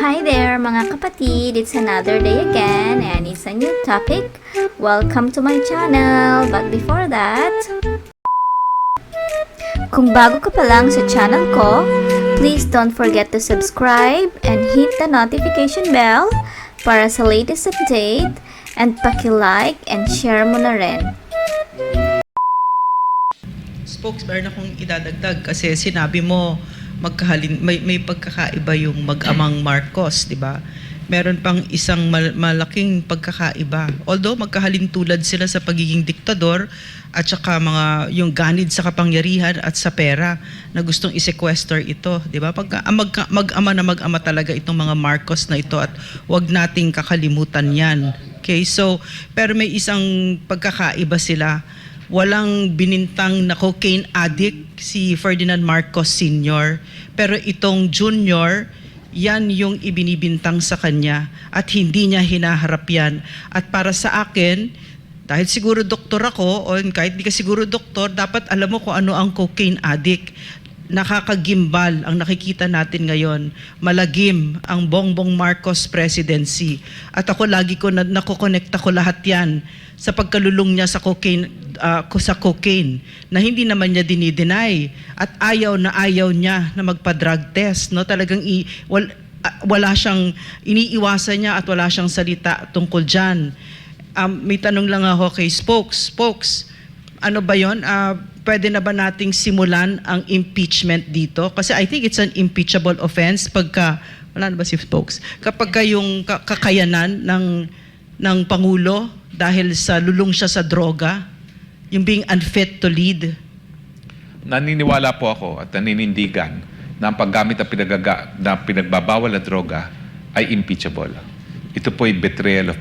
Hi there mga kapatid! It's another day again and it's a new topic. Welcome to my channel! But before that, kung bago ka pa lang sa channel ko, please don't forget to subscribe and hit the notification bell para sa latest update and paki-like and share mo na rin. spokesperson akong idadagdag kasi sinabi mo magkahalin may may pagkakaiba yung mag-amang Marcos, 'di ba? Meron pang isang mal- malaking pagkakaiba. Although magkahalin tulad sila sa pagiging diktador at saka mga yung ganid sa kapangyarihan at sa pera na gustong i-sequester ito, 'di ba? Pagka ah, magka- mag-ama na mag-ama talaga itong mga Marcos na ito at wag nating kakalimutan 'yan. Okay? So, pero may isang pagkakaiba sila walang binintang na cocaine addict si Ferdinand Marcos Sr. Pero itong junior, yan yung ibinibintang sa kanya at hindi niya hinaharap yan. At para sa akin, dahil siguro doktor ako, o kahit di ka siguro doktor, dapat alam mo kung ano ang cocaine addict. Nakakagimbal ang nakikita natin ngayon. Malagim ang Bongbong Marcos presidency. At ako lagi ko na, nakokonekta ko lahat yan sa pagkalulong niya sa cocaine ko sa cocaine na hindi naman niya dinideny at ayaw na ayaw niya na magpa-drug test no talagang i, wal, ah, wala siyang iniiwasan niya at wala siyang salita tungkol diyan um, may tanong lang ako kay Spokes Spokes ano ba yon? Ah, pwede na ba nating simulan ang impeachment dito? Kasi I think it's an impeachable offense pagka, wala na ba si Spokes? Kapag ka yung ka- kakayanan ng, ng Pangulo dahil sa lulong siya sa droga, yung being unfit to lead. naniniwala po ako at naninindigan na ang paggamit ng na pinagbabawal na droga ay impeachable. Ito po ay betrayal of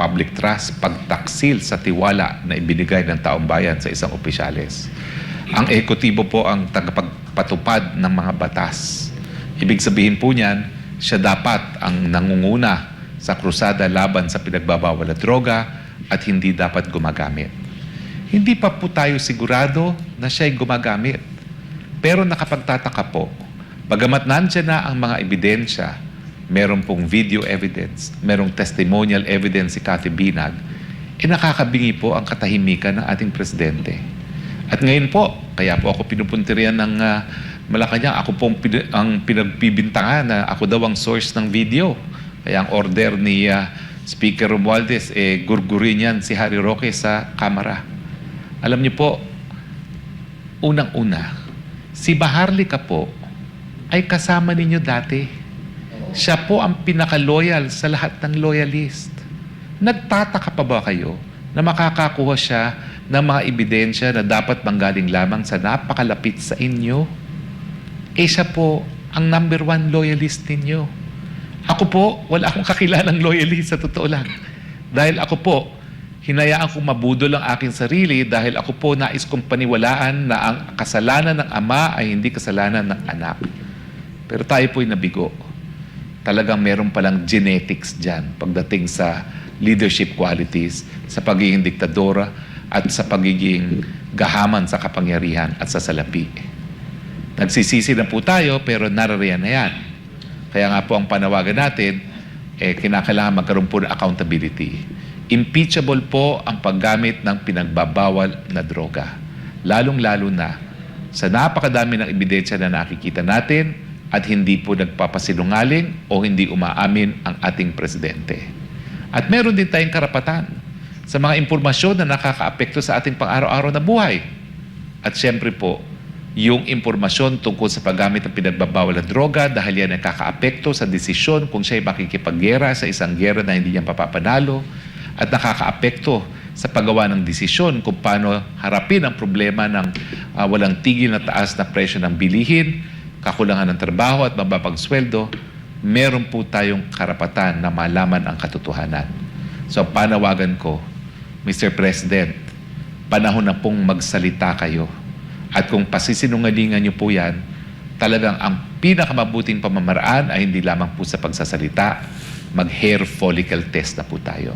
public trust, pagtaksil sa tiwala na ibinigay ng taong bayan sa isang opisyales. Ang ekotibo po ang tagapagpatupad ng mga batas. Ibig sabihin po niyan, siya dapat ang nangunguna sa krusada laban sa pinagbabawal na droga at hindi dapat gumagamit. Hindi pa po tayo sigurado na siya'y gumagamit. Pero nakapagtataka po, bagamat nandiyan na ang mga ebidensya, meron pong video evidence, merong testimonial evidence si Cathy Binag, eh nakakabingi po ang katahimikan ng ating presidente. At ngayon po, kaya po ako pinupuntiryan ng ah, Malacanang, ako pong pin- ang pinagpibintangan na ako daw ang source ng video. Kaya ang order ni ah, Speaker Romualdez, eh, gurgurin yan si Harry Roque sa kamera. Alam niyo po, unang-una, si Baharlika po ay kasama ninyo dati. Siya po ang pinaka-loyal sa lahat ng loyalist. Nagtataka pa ba kayo na makakakuha siya ng mga ebidensya na dapat manggaling lamang sa napakalapit sa inyo? Eh siya po ang number one loyalist ninyo. Ako po, wala akong kakilalang loyalist sa totoo lang. Dahil ako po, hinayaan kong mabudol ang aking sarili dahil ako po nais kong paniwalaan na ang kasalanan ng ama ay hindi kasalanan ng anak. Pero tayo po'y nabigo. Talagang meron palang genetics dyan pagdating sa leadership qualities, sa pagiging diktadora at sa pagiging gahaman sa kapangyarihan at sa salapi. Nagsisisi na po tayo pero narariyan na yan. Kaya nga po ang panawagan natin, eh, kinakailangan magkaroon po ng accountability. Impeachable po ang paggamit ng pinagbabawal na droga. Lalong-lalo na sa napakadami ng ebidensya na nakikita natin at hindi po nagpapasinungaling o hindi umaamin ang ating presidente. At meron din tayong karapatan sa mga impormasyon na nakakaapekto sa ating pang-araw-araw na buhay. At siyempre po, yung impormasyon tungkol sa paggamit ng pinagbabawal na droga dahil yan ay kakaapekto sa desisyon kung siya ay makikipaggera sa isang gera na hindi niya papapanalo at nakakaapekto sa paggawa ng desisyon kung paano harapin ang problema ng ah, walang tigil na taas na presyo ng bilihin, kakulangan ng trabaho at mababang sweldo, meron po tayong karapatan na malaman ang katotohanan. So panawagan ko, Mr. President, panahon na pong magsalita kayo. At kung pasisinungalingan niyo po yan, talagang ang pinakamabuting pamamaraan ay hindi lamang po sa pagsasalita, mag-hair follicle test na po tayo.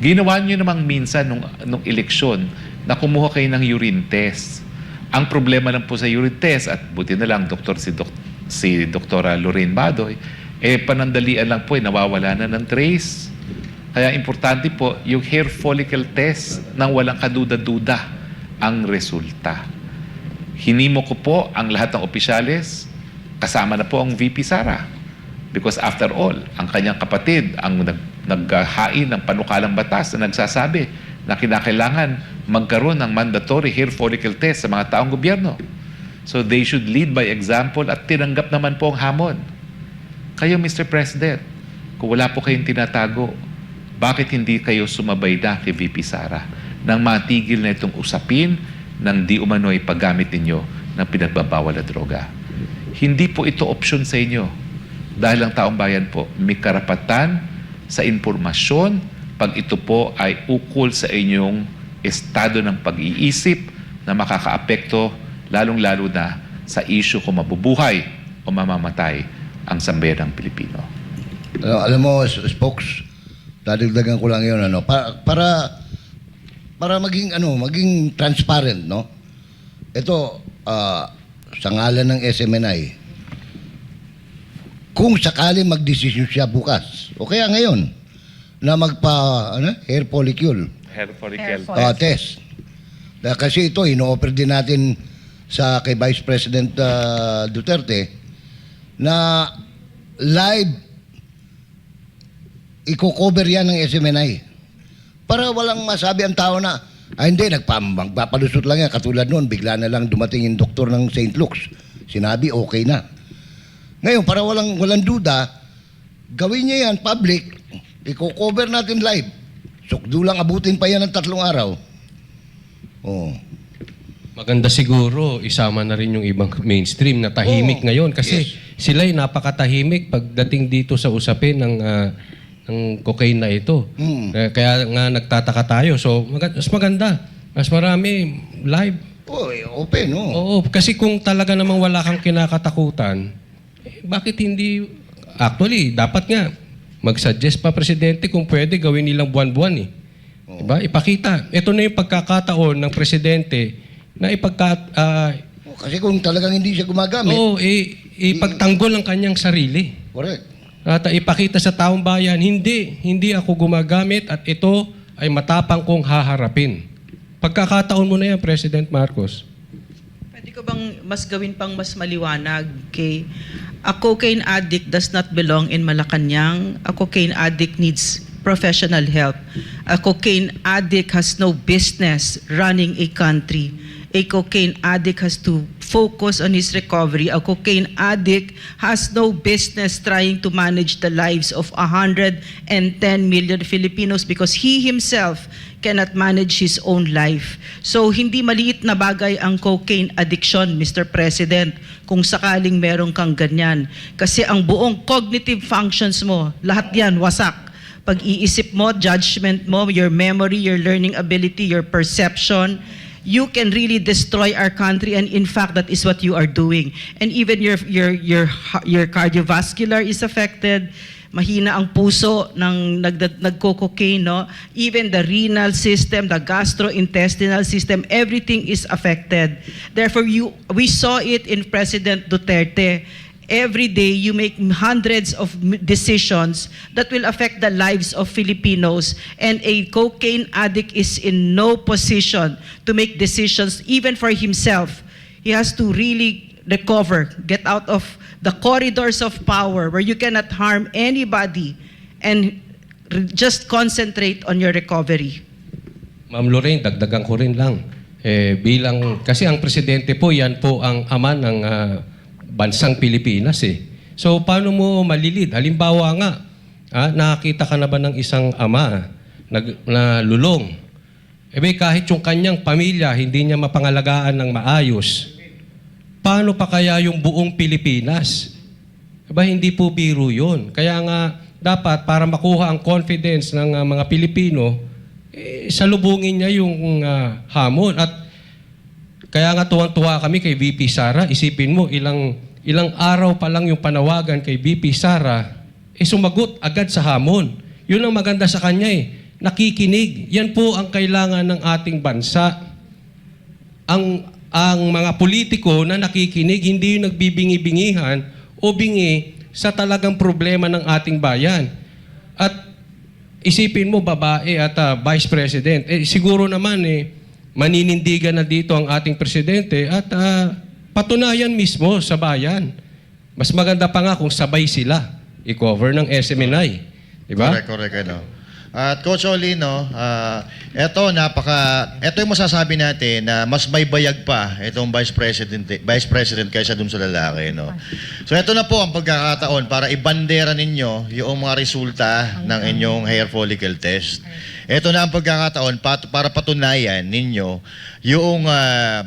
Ginawa niyo namang minsan nung, nung eleksyon na kumuha kayo ng urine test. Ang problema lang po sa urine test, at buti na lang doktor si, dok, si Doktora Lorraine Badoy, Eh, panandalian lang po, eh, nawawala na ng trace. Kaya importante po, yung hair follicle test nang walang kaduda-duda ang resulta. Hinimo ko po ang lahat ng opisyales, kasama na po ang VP Sara. Because after all, ang kanyang kapatid ang nag, naghain ng panukalang batas na nagsasabi na kinakailangan magkaroon ng mandatory hair follicle test sa mga taong gobyerno. So they should lead by example at tinanggap naman po ang hamon. Kayo, Mr. President, kung wala po kayong tinatago, bakit hindi kayo sumabay na kay VP Sara nang matigil na itong usapin ng di umano'y paggamit ninyo ng pinagbabawal na droga? Hindi po ito option sa inyo dahil ang taong bayan po may karapatan sa impormasyon pag ito po ay ukol sa inyong estado ng pag-iisip na makakaapekto lalong-lalo na sa issue kung mabubuhay o mamamatay ang sambayanang Pilipino. Ano, alam mo, spokes, dadagdagan ko lang yun, ano, para, para, para maging, ano, maging transparent, no? Ito, ah, sa ngalan ng SMNI, kung sakali magdesisyon siya bukas, o kaya ngayon, na magpa, ano, hair follicle, Hair follicle. ah, test. Dahil kasi ito, ino-offer din natin sa kay Vice President ah, Duterte na live i-cover yan ng SMNI. Para walang masabi ang tao na, ah hindi, nagpam- magpapalusot lang yan. Katulad noon, bigla na lang dumating yung doktor ng St. Luke's. Sinabi, okay na. Ngayon, para walang, walang duda, gawin niya yan public, i-cover natin live. Sukdo lang abutin pa yan ng tatlong araw. Oh. Maganda siguro isama na rin yung ibang mainstream na tahimik Oo. ngayon kasi Yes. sila ay napakatahimik pagdating dito sa usapin ng ah, ng cocaine na ito. Mm. Eh, Kaya nga nagtataka tayo. So maganda, mas maganda. Mas marami live. Oh, eh, open, oh. Oo, kasi kung talaga namang wala kang kinakatakutan, eh, bakit hindi actually dapat nga mag-suggest pa presidente kung pwede gawin nilang buwan-buwan eh. Diba? Ipakita. Ito na yung pagkakataon ng presidente na ipagka ah, Oh, Kasi kung talagang hindi siya gumagamit, Oo, i- ipagtanggol ang kanyang sarili. correct. At ipakita sa taong bayan, hindi, hindi ako gumagamit at ito ay matapang kong haharapin. Pagkakataon mo na yan, President Marcos. Ko bang mas gawin pang mas maliwanag kay a cocaine addict does not belong in Malacanang. A cocaine addict needs professional help. A cocaine addict has no business running a country. A cocaine addict has to focus on his recovery. A cocaine addict has no business trying to manage the lives of 110 million Filipinos because he himself cannot manage his own life. So hindi maliit na bagay ang cocaine addiction, Mr. President, kung sakaling meron kang ganyan. Kasi ang buong cognitive functions mo, lahat yan wasak. Pag-iisip mo, judgment mo, your memory, your learning ability, your perception, you can really destroy our country and in fact that is what you are doing and even your your your your cardiovascular is affected mahina ang puso ng nag nagko-cocaine no? Even the renal system the gastrointestinal system everything is affected. Therefore you we saw it in President Duterte. Every day you make hundreds of decisions that will affect the lives of Filipinos. And a cocaine addict is in no position to make decisions even for himself. He has to really recover get out of the corridors of power where you cannot harm anybody and just concentrate on your recovery Ma'am Lorraine, dagdagan ko rin lang. Eh, bilang, kasi ang presidente po, yan po ang ama ng ah, bansang Pilipinas eh. So, paano mo malilid? Halimbawa nga, ah, nakakita ka na ba ng isang ama nag, na lulong? Eh, kahit yung kanyang pamilya, hindi niya mapangalagaan ng maayos. Paano pa kaya yung buong Pilipinas? Aba, hindi po biro yun. Kaya nga, dapat para makuha ang confidence ng ah, mga Pilipino, eh, salubungin niya yung ah, hamon. At kaya nga tuwang-tuwa kami kay VP Sara. Isipin mo, ilang, ilang araw pa lang yung panawagan kay VP Sara, eh sumagot agad sa hamon. Yun ang maganda sa kanya eh. Nakikinig. Yan po ang kailangan ng ating bansa. Ang, ang mga politiko na nakikinig, hindi yung nagbibingi-bingihan o bingi sa talagang problema ng ating bayan. At isipin mo, babae at ah, vice president, eh, siguro naman eh, maninindigan na dito ang ating presidente at ah, patunayan mismo sa bayan. Mas maganda pa nga kung sabay sila i-cover ng SMNI. Diba? Correct, correct. Ano. At Coach Oli, no, ah, eto, napaka, eto yung masasabi natin na mas may bayag pa itong Vice President, Vice President kaysa dun sa lalaki. No? So eto na po ang pagkakataon para ibandera ninyo yung mga resulta ng inyong hair follicle test. Ito na ang pagkakataon para patunayan ninyo yung ah,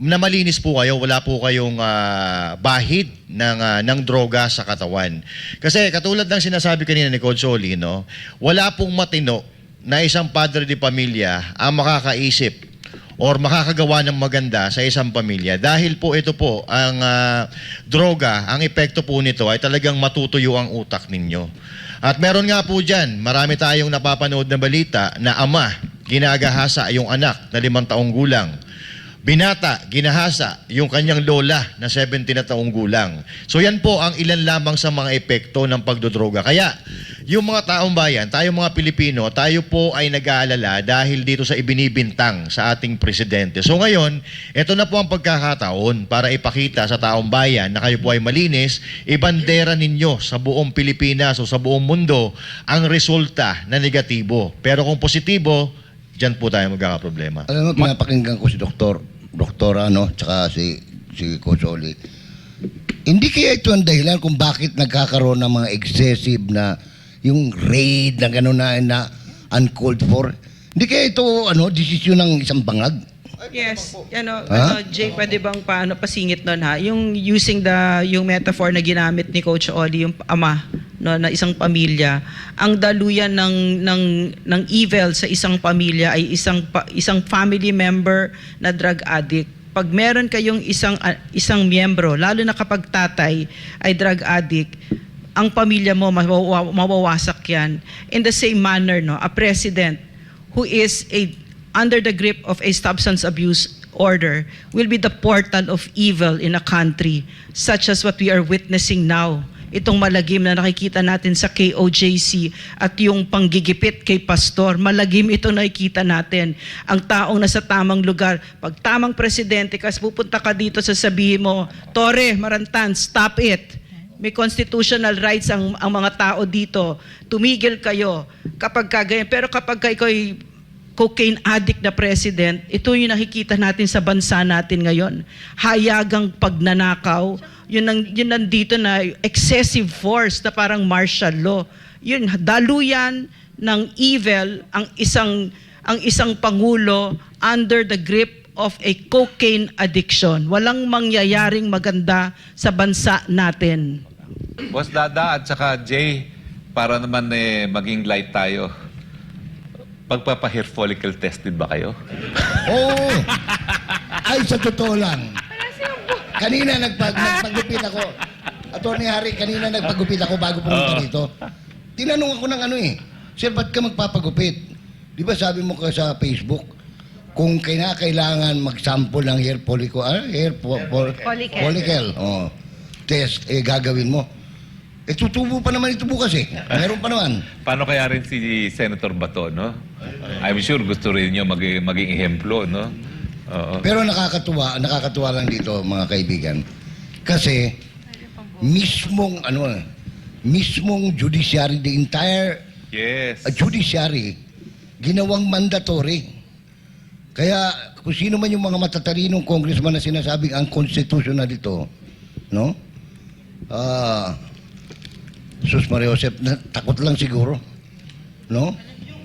na malinis po kayo, wala po kayong ah, bahid ng, ah, ng droga sa katawan. Kasi katulad ng sinasabi kanina ni Coach Oli, no, wala pong matino na isang padre de pamilya ang makakaisip or makakagawa ng maganda sa isang pamilya dahil po ito po ang ah, droga, ang epekto po nito ay talagang matutuyo ang utak ninyo. At meron nga po dyan, marami tayong napapanood na balita na ama, ginagahasa yung anak na limang taong gulang. Binata, ginahasa yung kanyang lola na 70 na taong gulang. So yan po ang ilan lamang sa mga epekto ng pagdodroga. Kaya yung mga taong bayan, tayo mga Pilipino, tayo po ay nag-aalala dahil dito sa ibinibintang sa ating presidente. So ngayon, ito na po ang pagkakataon para ipakita sa taong bayan na kayo po ay malinis, ibandera ninyo sa buong Pilipinas o sa buong mundo ang resulta na negatibo. Pero kung positibo, Diyan po tayo magkakaproblema. Alam mo, pinapakinggan ko si Doktor, Doktora, no, tsaka si, si Coach Oli. Hindi kaya ito ang dahilan kung bakit nagkakaroon ng mga excessive na yung raid na gano'n na, na uncalled for. Hindi kaya ito, ano, desisyon ng isang bangag. Yes, ano, Ha? ano, Jay, pwede bang paano pasingit nun ha? Yung using the yung metaphor na ginamit ni Coach Oli, yung ama no, na isang pamilya, ang daluyan ng ng ng evil sa isang pamilya ay isang isang family member na drug addict. Pag meron kayong isang ah, isang miyembro, lalo na kapag tatay ay drug addict, ang pamilya mo mawawa- mawawasak yan. In the same manner, no, a president who is a under the grip of a substance abuse order will be the portal of evil in a country such as what we are witnessing now. Itong malagim na nakikita natin sa KOJC at yung panggigipit kay pastor, malagim ito nakikita natin. Ang taong nasa tamang lugar, pag tamang presidente, kasi pupunta ka dito, sasabihin mo, Tore, Marantan, stop it. May constitutional rights ang, ang mga tao dito. Tumigil kayo kapag kagayan. Pero kapag kayo cocaine addict na president, ito yung nakikita natin sa bansa natin ngayon. Hayagang pagnanakaw, yun, ang, yun nandito na excessive force na parang martial law. Yun, daluyan ng evil ang isang ang isang pangulo under the grip of a cocaine addiction. Walang mangyayaring maganda sa bansa natin. Boss Dada at saka Jay, para naman eh, maging light tayo. Pagpapa-hair follicle tested ba kayo? Oo. Ay, sa totoo lang. Kanina nagpag, nagpagupit ako. Attorney Harry, kanina nagpagupit ako bago pumunta dito. Tinanong ako ng ano eh, Sir, ba't ka magpapagupit? Di ba sabi mo ka sa Facebook, kung kailangan mag-sample ng hair follicle, ah, hair po, po, Follicle. follicle, oh, test, eh, gagawin mo. Eh, tutubo pa naman ito bukas eh. Meron pa naman. Paano kaya rin si Senator Bato, no? I'm sure gusto rin niyo maging, maging ehemplo, no? Oo. Pero nakakatuwa, nakakatuwa lang dito mga kaibigan. Kasi mismong ano mismong judiciary the entire Yes. uh, judiciary ginawang mandatory. Kaya kung sino man yung mga matatalinong congressman na sinasabing unconstitutional ito, no? Ah, Sus Maria Josep, na, takot lang siguro. No?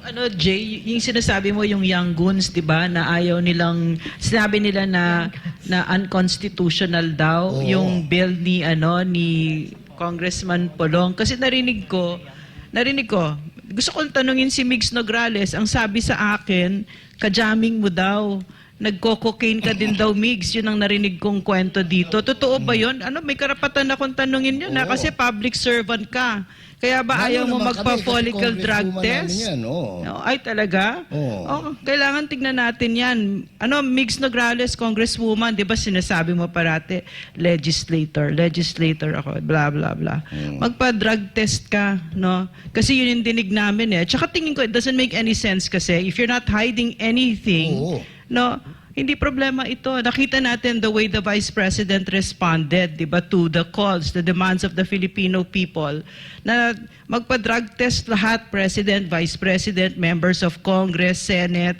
Ano Jay, yung sinasabi mo yung young goons, 'di ba, na ayaw nilang sinabi nila na na unconstitutional daw Oo. yung bill ni ano ni Congressman Polong kasi narinig ko narinig ko gusto kong tanungin si Migs Nograles ang sabi sa akin kajaming mo daw nagko-cocaine ka din daw, Migs. Yun ang narinig kong kwento dito. Totoo ba yun? Ano, may karapatan akong tanungin yun, na Oo. kasi public servant ka. Kaya ba Lalo ayaw mo naman kami, magpa-follicle kasi drug congresswoman test? namin Yan, oo. No, ay talaga? Oo. Oh, kailangan tignan natin yan. Ano, Migs Nograles, congresswoman, di ba sinasabi mo parati, legislator, legislator ako, blah, blah, blah. Magpa-drug test ka, no? Kasi yun yung dinig namin eh. Tsaka tingin ko, it doesn't make any sense kasi if you're not hiding anything, Oo. No, hindi problema ito. Nakita natin the way the Vice President responded, di ba, to the calls, the demands of the Filipino people na magpa-drug test lahat, President, Vice President, members of Congress, Senate,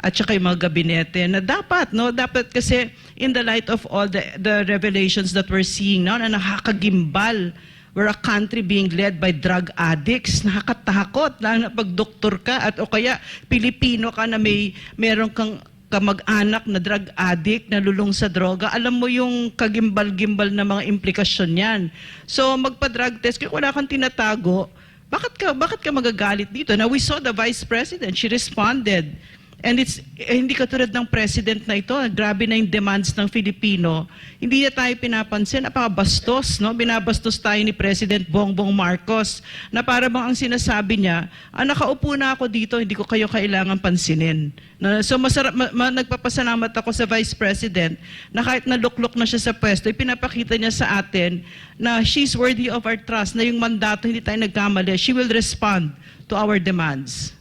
at saka yung mga gabinete na dapat, no? Dapat kasi in the light of all the, the revelations that we're seeing now na nakakagimbal We're a country being led by drug addicts. Nakakatakot. Lalo na pag doktor ka at o kaya Pilipino ka na may meron kang kamag-anak na drug addict na lulong sa droga, alam mo yung kagimbal-gimbal na mga implikasyon yan. So magpa-drug test, kung wala kang tinatago, bakit ka, bakit ka magagalit dito? Now we saw the Vice President, she responded. And it's eh, hindi katulad ng president na ito, grabe na yung demands ng Filipino. Hindi niya tayo pinapansin, napakabastos, no? Binabastos tayo ni President Bongbong Marcos na para bang ang sinasabi niya, ah, nakaupo na ako dito, hindi ko kayo kailangan pansinin. No? So masarap, ma- ma- nagpapasalamat ako sa Vice President na kahit naluklok na siya sa pwesto, ipinapakita niya sa atin na she's worthy of our trust, na yung mandato hindi tayo nagkamali. She will respond to our demands.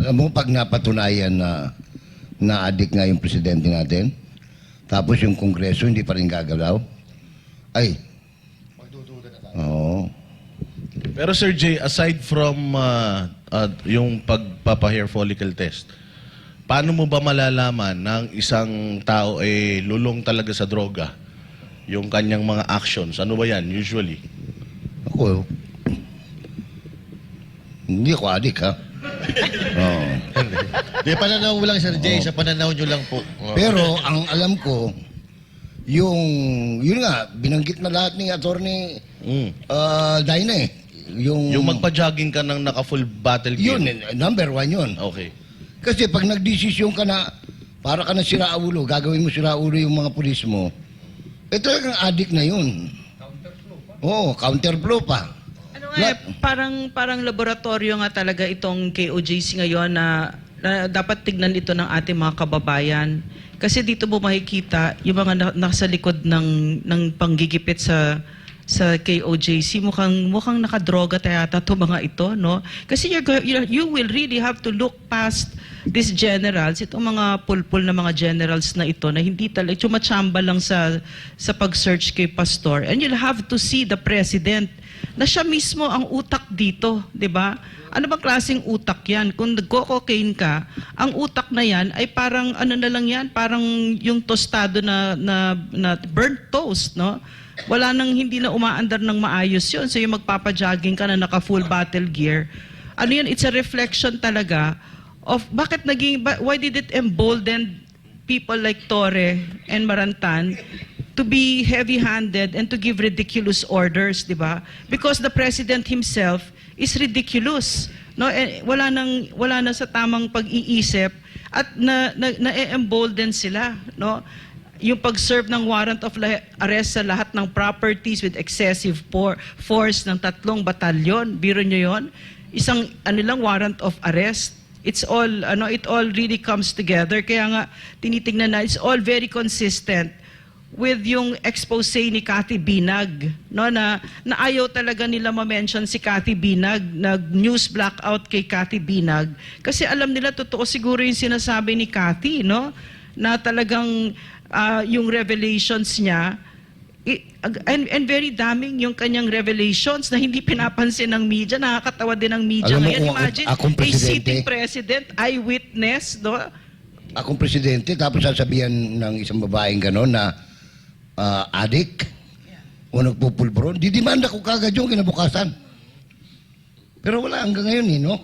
Alam mo, pag napatunayan na na-addict nga yung presidente natin, tapos yung kongreso hindi pa rin gagalaw, ay, Oo. Pero Sir Jay, aside from uh, uh, yung pagpapa-hair follicle test, paano mo ba malalaman ng isang tao ay lulong talaga sa droga? Yung kanyang mga actions, ano ba yan usually? Ako, hindi ako adik ha. Oo. Di, pananaw mo lang, Sir Jay. Sa pananaw nyo lang po. Oo. Pero ang alam ko, yung, yun nga, binanggit na lahat ni attorney Mm. uh, Daina eh. Yung, Yung magpa-jogging ka ng naka-full battle gear. yun, eh, number one yun. Okay. Kasi pag nagdesisyon ka na, para ka na siraulo, gagawin mo siraulo yung mga pulis mo, eh talagang addict na yun. Oo, counterflow pa. Ano nga, eh, parang, parang laboratorio nga talaga itong KOJC ngayon na, na dapat tignan ito ng ating mga kababayan. Kasi dito mo makikita yung mga na, nasa likod ng, ng panggigipit sa sa KOJC mukhang mukhang nakadroga yata to mga ito no? Kasi you're, go- you will really have to look past these generals itong mga pulpul na mga generals na ito na hindi talaga chumachamba lang sa sa pag-search kay pastor. And you'll have to see the president na siya mismo ang utak dito, 'di ba? Ano bang klaseng utak 'yan? Kung nagko-cocaine ka, ang utak na 'yan ay parang ano na lang 'yan, parang yung tostado na na, na burnt toast, no? Wala nang hindi na umaandar ng maayos 'yon. So yung magpapa-jogging ka na naka full battle gear, ano 'yan? It's a reflection talaga of bakit naging why did it embolden people like Torre and Marantan to be heavy-handed and to give ridiculous orders, di ba? Because the president himself is ridiculous. No, eh, wala nang wala na sa tamang pag-iisip at na na, na-embolden sila, no? Yung pag-serve ng warrant of arrest sa lahat ng properties with excessive por- force ng tatlong batalyon. Biro nyo yon? Isang ano lang warrant of arrest it's all ano it all really comes together kaya nga tinitingnan na it's all very consistent with yung expose ni Cathy Binag no na na ayaw talaga nila ma-mention si Cathy Binag nag news blackout kay Cathy Binag kasi alam nila totoo siguro yung sinasabi ni Cathy no na talagang ah, yung revelations niya and, and very daming yung kanyang revelations na hindi pinapansin ng media. Nakakatawa din ng media Alam mo ngayon. ako- Imagine, akong a sitting president, eyewitness, no? Akong presidente, tapos sasabihan ng isang babaeng gano'n na ah, addict o nagpupulbron, didimanda ko kagad yung kinabukasan. Pero wala hanggang ngayon eh, no?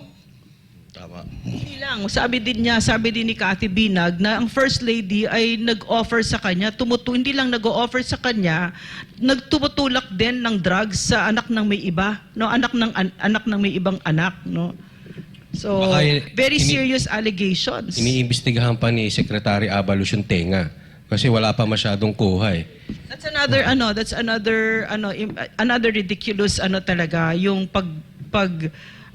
Tama. Hindi lang. Sabi din niya, sabi din ni Cathy Binag na ang First Lady ay nag-offer sa kanya, tumutu hindi lang nag-offer sa kanya, nagtumutulak din ng drugs sa anak ng may iba, no? Anak ng an- anak ng may ibang anak, no? So, Baka very ini- serious allegations. Iniimbestigahan pa ni Secretary Abalos yung tenga. Kasi wala pa masyadong kuha eh. That's another ano, that's another ano another ridiculous ano talaga yung pag pag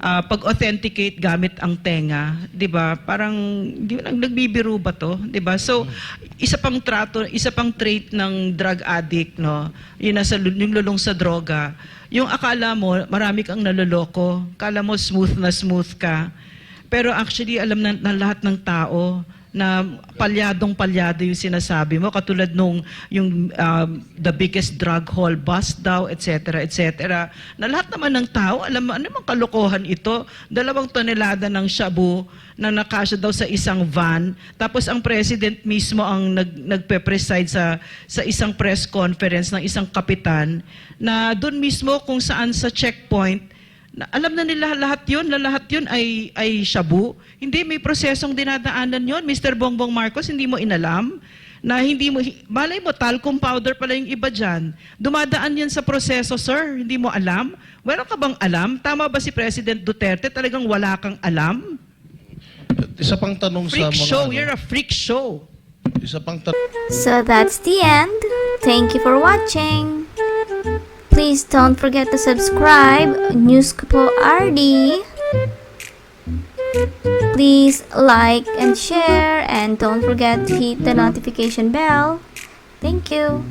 ah, pag-authenticate gamit ang tenga, 'di ba? Parang di ba nagbibiro ba 'to, 'di ba? So isa pang trato, isa pang trait ng drug addict, no. Yun nasa yung lulong sa droga. Yung akala mo marami kang naloloko, akala mo smooth na smooth ka. Pero actually alam na, ng lahat ng tao na palyadong palyado yung sinasabi mo. Katulad nung yung um, the biggest drug haul bust daw etc etc na lahat naman ng tao alam mo ano mang kalokohan ito? Dalawang tonelada ng shabu na nakasya daw sa isang van. Tapos ang president mismo ang nag nagpe-preside sa sa isang press conference ng isang kapitan na doon mismo kung saan sa checkpoint na alam na nila lahat yun, na lahat yun ay, ay shabu. Hindi, may prosesong dinadaanan yun. Mr. Bongbong Marcos, hindi mo inalam na hindi mo, malay mo, talcum powder pala yung iba dyan. Dumadaan yan sa proseso, sir. Hindi mo alam? Meron ka bang alam? Tama ba si President Duterte? Talagang wala kang alam? Isa pang tanong sa Freak mga... show. ano, You're a freak show. isa pang tanong So that's the end. Thank you for watching. Please don't forget to subscribe News po RD. Please like and share and don't forget to hit the notification bell. Thank you.